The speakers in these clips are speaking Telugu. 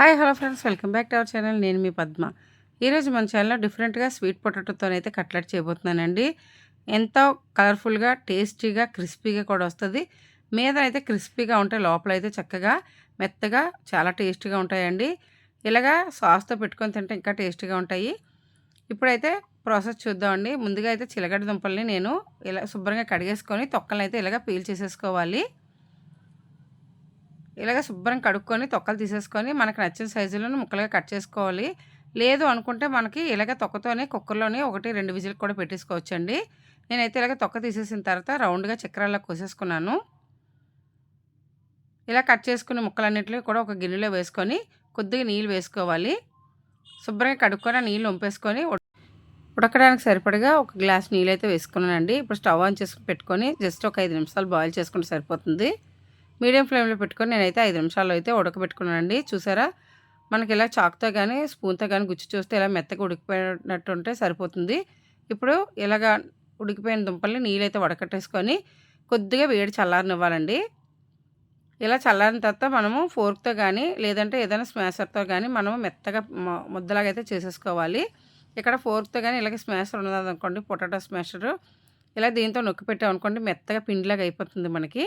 Hi hello friends. Welcome back to our channel. నేను మీ పద్మ. ఈరోజు మన ఛానల్లో డిఫరెంట్గా స్వీట్ పొటాటోతో అయితే కట్లెట్ చేయబోతున్నానండి. ఎంతో కలర్ఫుల్గా టేస్టీగా క్రిస్పీగా కూడా వస్తుంది. మీద అయితే క్రిస్పీగా ఉంటాయి లోపల అయితే చక్కగా మెత్తగా చాలా టేస్టీగా ఉంటాయండి. ఇలాగా సాస్తో పెట్టుకొని తింటే ఇంకా టేస్టీగా ఉంటాయి. ఇప్పుడైతే ప్రాసెస్ చూద్దామండి. ముందుగా అయితే చిలగడ్డ దుంపల్ని నేను ఇలా శుభ్రంగా కడిగేసుకొని తొక్కలను అయితే ఇలాగ పీల్ చేసేసుకోవాలి. ఇలాగ శుభ్రం కడుక్కొని తొక్కలు తీసేసుకొని మనకు నచ్చిన సైజులను ముక్కలుగా కట్ చేసుకోవాలి. లేదు అనుకుంటే మనకి ఇలాగ తొక్కతోనే కుక్కర్లోనే ఒకటి రెండు విజిల్ కూడా పెట్టేసుకోవచ్చండి. నేనైతే ఇలాగ తొక్క తీసేసిన తర్వాత రౌండ్గా చక్రాల్లో కోసేసుకున్నాను. ఇలా కట్ చేసుకున్న ముక్కలన్నింటినీ కూడా ఒక గిన్నెలో వేసుకొని కొద్దిగా నీళ్ళు వేసుకోవాలి. శుభ్రంగా కడుక్కొని నీళ్ళు వంపేసుకొని ఉడకడానికి సరిపడగా ఒక గ్లాస్ నీళ్ళు అయితే వేసుకున్నానండి. ఇప్పుడు స్టవ్ ఆన్ చేసుకుని పెట్టుకొని జస్ట్ ఒక ఐదు నిమిషాలు బాయిల్ చేసుకుంటే సరిపోతుంది. మీడియం ఫ్లేమ్లో పెట్టుకొని నేనైతే ఐదు నిమిషాల్లో అయితే ఉడకబెట్టుకున్నానండి. చూసారా? మనకి ఇలా చాక్తో కానీ స్పూన్తో కానీ గుచ్చి చూస్తే ఇలా మెత్తగా ఉడికిపోయినట్టు ఉంటే సరిపోతుంది. ఇప్పుడు ఇలాగ ఉడికిపోయిన దుంపల్ని నీళ్ళైతే వడకట్టేసుకొని కొద్దిగా వేడి చల్లారనివ్వాలండి. ఇలా చల్లారిన తర్వాత మనము ఫోర్క్తో కానీ లేదంటే ఏదైనా స్మాషర్తో కానీ మనము మెత్తగా ముద్దలాగా అయితే చేసేసుకోవాలి. ఇక్కడ ఫోర్క్తో కానీ ఇలాగ స్మాషర్ ఉన్నదనుకోండి పొటాటో స్మాషర్ ఇలా దీంతో నొక్కి పెట్టామనుకోండి మెత్తగా పిండిలాగా అయిపోతుంది మనకి.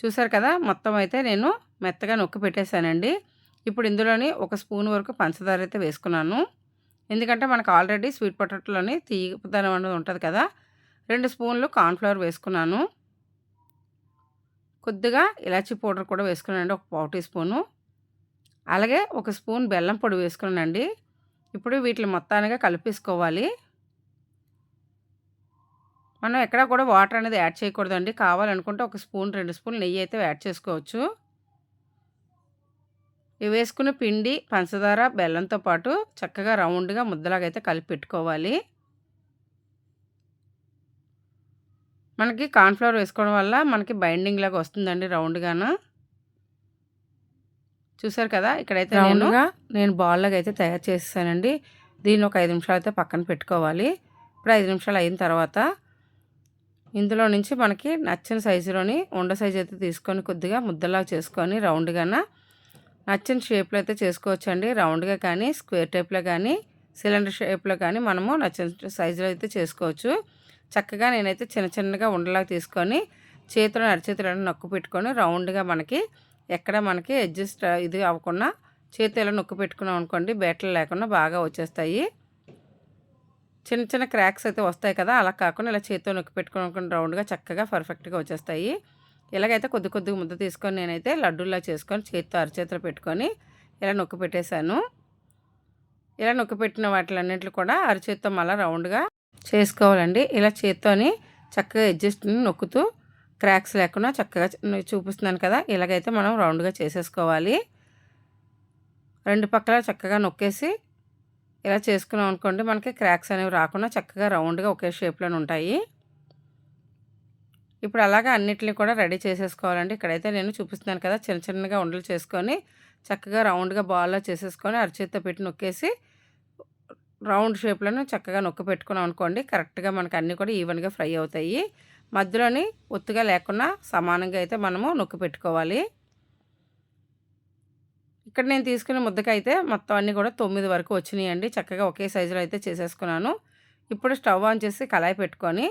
చూసారు కదా మొత్తం అయితే నేను మెత్తగా నొక్కి పెట్టేశానండి. ఇప్పుడు ఇందులోని ఒక స్పూన్ వరకు పంచదార అయితే వేసుకున్నాను. ఎందుకంటే మనకు ఆల్రెడీ స్వీట్ పొటాటోలోని తీపిదనం అనేది ఉంటుంది కదా రెండు స్పూన్లు కార్న్ఫ్లవర్ వేసుకున్నాను. కొద్దిగా ఇలాచీ పౌడర్ కూడా వేసుకున్నానండి ఒక పావు టీ స్పూను. అలాగే ఒక స్పూన్ బెల్లం పొడి వేసుకున్నానండి. ఇప్పుడు వీటిని మొత్తానిగా కలిపేసుకోవాలి. మనం ఎక్కడ కూడా వాటర్ అనేది యాడ్ చేయకూడదండి. కావాలనుకుంటే ఒక స్పూన్ రెండు స్పూన్ నెయ్యి అయితే యాడ్ చేసుకోవచ్చు. ఇవి వేసుకున్న పిండి పంచదార బెల్లంతో పాటు చక్కగా రౌండ్గా ముద్దలాగా అయితే కలిపి పెట్టుకోవాలి. మనకి కార్న్ఫ్లవర్ వేసుకోవడం వల్ల మనకి బైండింగ్ లాగా వస్తుందండి రౌండ్గాను. చూసారు కదా ఇక్కడైతే రౌండ్గా నేను బాల్ లాగా అయితే తయారు చేసేసానండి. దీన్ని ఒక ఐదు నిమిషాలు అయితే పక్కన పెట్టుకోవాలి. ఇప్పుడు ఐదు నిమిషాలు అయిన తర్వాత ఇందులో నుంచి మనకి నచ్చిన సైజులోని ఉండ సైజు అయితే తీసుకొని కొద్దిగా ముద్దలా చేసుకొని రౌండ్గాన నచ్చిన షేప్లో అయితే చేసుకోవచ్చండి. రౌండ్గా కానీ స్క్వేర్ టైప్లో కానీ సిలిండర్ షేప్లో కానీ మనము నచ్చిన సైజులో అయితే చేసుకోవచ్చు. చక్కగా నేనైతే చిన్న చిన్నగా ఉండలాగా తీసుకొని చేతిలో అరచేతిలో నొక్కు పెట్టుకొని రౌండ్గా మనకి ఎక్కడ మనకి అడ్జస్ట్ ఇది అవ్వకుండా చేతిలో నొక్కు పెట్టుకున్నాం అనుకోండి బేటలు లేకుండా బాగా వచ్చేస్తాయి. చిన్న చిన్న క్రాక్స్ అయితే వస్తాయి కదా అలా కాకుండా ఇలా చేతితో నొక్కి పెట్టుకుని రౌండ్గా చక్కగా పర్ఫెక్ట్గా వచ్చేస్తాయి. ఇలాగైతే కొద్ది కొద్దిగా ముద్ద తీసుకొని నేనైతే లడ్డూలా చేసుకొని చేతితో అరచేతిలో పెట్టుకొని ఇలా నొక్కి పెట్టేశాను. ఇలా నొక్కి పెట్టిన వాటిలన్నింటిలో కూడా అరచేతితో మళ్ళీ రౌండ్గా చేసుకోవాలండి. ఇలా చేత్తోని చక్కగా అడ్జస్ట్ని నొక్కుతూ క్రాక్స్ లేకుండా చక్కగా చూపిస్తున్నాను కదా ఇలాగైతే మనం రౌండ్గా చేసేసుకోవాలి. రెండు పక్కల చక్కగా నొక్కేసి ఇలా చేసుకున్నాం అనుకోండి మనకి క్రాక్స్ అనేవి రాకుండా చక్కగా రౌండ్గా ఒకే షేప్లోనే ఉంటాయి. ఇప్పుడు అలాగా అన్నిటిని కూడా రెడీ చేసేసుకోవాలండి. ఇక్కడైతే నేను చూపిస్తున్నాను కదా చిన్న చిన్నగా ఉండలు చేసుకొని చక్కగా రౌండ్గా బాల్లో చేసేసుకొని అరచేత్తో పెట్టి నొక్కేసి రౌండ్ షేప్లోనే చక్కగా నొక్క పెట్టుకున్నాం అనుకోండి కరెక్ట్గా మనకు అన్నీ కూడా ఈవెన్గా ఫ్రై అవుతాయి. మధ్యలోని ఒత్తుగా లేకుండా సమానంగా అయితే మనము నొక్కి పెట్టుకోవాలి. ఇక్కడ నేను తీసుకున్న ముద్దకైతే మొత్తం అన్నీ కూడా తొమ్మిది వరకు వచ్చినాయండి. చక్కగా ఒకే సైజులో అయితే చేసేసుకున్నాను. ఇప్పుడు స్టవ్ ఆన్ చేసి కళాయి పెట్టుకొని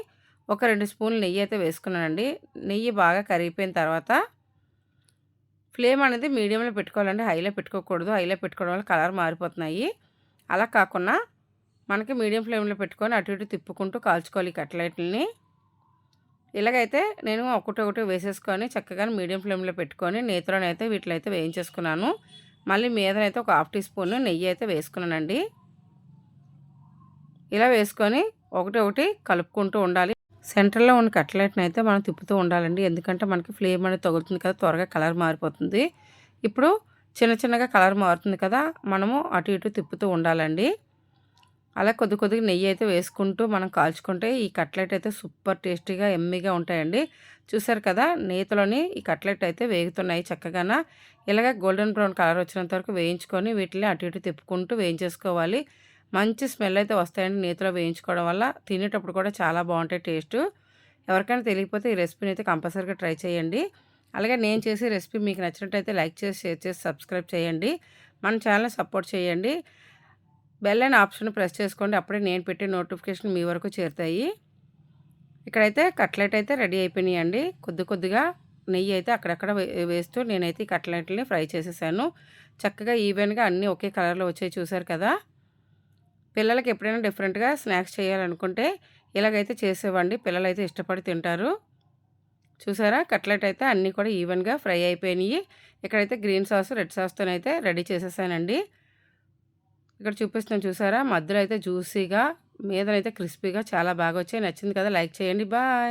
ఒక రెండు స్పూన్లు నెయ్యి అయితే వేసుకున్నానండి. నెయ్యి బాగా కరిగిపోయిన తర్వాత ఫ్లేమ్ అనేది మీడియంలో పెట్టుకోవాలండి. హైలో పెట్టుకోకూడదు. హైలో పెట్టుకోవడం వల్ల కలర్ మారిపోతున్నాయి. అలా కాకుండా మనకి మీడియం ఫ్లేమ్లో పెట్టుకొని అటు ఇటు తిప్పుకుంటూ కాల్చుకోవాలి కట్లెట్లని. ఇలాగైతే నేను ఒకటి ఒకటి వేసేసుకొని చక్కగా మీడియం ఫ్లేమ్లో పెట్టుకొని నేతిలోనైతే వీటిలో అయితే వేయించేసుకున్నాను. మళ్ళీ మీదనైతే ఒక హాఫ్ టీ స్పూన్ నెయ్యి అయితే వేసుకున్నానండి. ఇలా వేసుకొని ఒకటి ఒకటి కలుపుకుంటూ ఉండాలి. సెంటర్లో ఉన్న కట్లెట్ని అయితే మనం తిప్పుతూ ఉండాలండి. ఎందుకంటే మనకి ఫ్లేమ్ అనేది తగులుతుంది కదా త్వరగా కలర్ మారిపోతుంది. ఇప్పుడు చిన్న చిన్నగా కలర్ మారుతుంది కదా మనము అటు ఇటు తిప్పుతూ ఉండాలండి. అలా కొద్ది కొద్దిగా నెయ్యి అయితే వేసుకుంటూ మనం కాల్చుకుంటే ఈ కట్లెట్ అయితే సూపర్ టేస్టీగా ఎమ్మీగా ఉంటాయండి. చూసారు కదా నేతలోని ఈ కట్లెట్ అయితే వేగుతున్నాయి చక్కగా ఇలాగ గోల్డెన్ బ్రౌన్ కలర్ వచ్చినంత వరకు వేయించుకొని వీటిని అటు ఇటు తిప్పుకుంటూ వేయించేసుకోవాలి. మంచి స్మెల్ అయితే వస్తాయండి నేతిలో వేయించుకోవడం వల్ల. తినేటప్పుడు కూడా చాలా బాగుంటాయి టేస్ట్. ఎవరికైనా తెలియకపోతే ఈ రెసిపీని అయితే కంపల్సరీగా ట్రై చేయండి. అలాగే నేను చేసే రెసిపీ మీకు నచ్చినట్టయితే లైక్ చేసి షేర్ చేసి సబ్స్క్రైబ్ చేయండి. మన ఛానల్ సపోర్ట్ చేయండి. బెల్ అనే ఆప్షన్ ప్రెస్ చేసుకోండి. అప్పుడే నేను పెట్టే నోటిఫికేషన్ మీ వరకు చేరుతాయి. ఇక్కడైతే కట్లెట్ అయితే రెడీ అయిపోయినాయండి. కొద్ది కొద్దిగా నెయ్యి అయితే అక్కడక్కడ వేస్తూ నేనైతే ఈ కట్లెట్ని ఫ్రై చేసేసాను. చక్కగా ఈవెన్గా అన్నీ ఒకే కలర్లో వచ్చాయి చూసారు కదా. పిల్లలకి ఎప్పుడైనా డిఫరెంట్గా స్నాక్స్ చేయాలనుకుంటే ఇలాగైతే చేసేవండి పిల్లలు అయితే ఇష్టపడి తింటారు. చూసారా? కట్లెట్ అయితే అన్నీ కూడా ఈవెన్గా ఫ్రై అయిపోయినాయి. ఇక్కడైతే గ్రీన్ సాస్ రెడ్ సాస్తోనైతే రెడీ చేసేసానండి. ఇక్కడ చూపిస్తున్నాను చూసారా? మధ్యలో అయితే జ్యూసీగా మీదనైతే క్రిస్పీగా చాలా బాగా వచ్చాయి. నచ్చింది కదా? లైక్ చేయండి. బాయ్.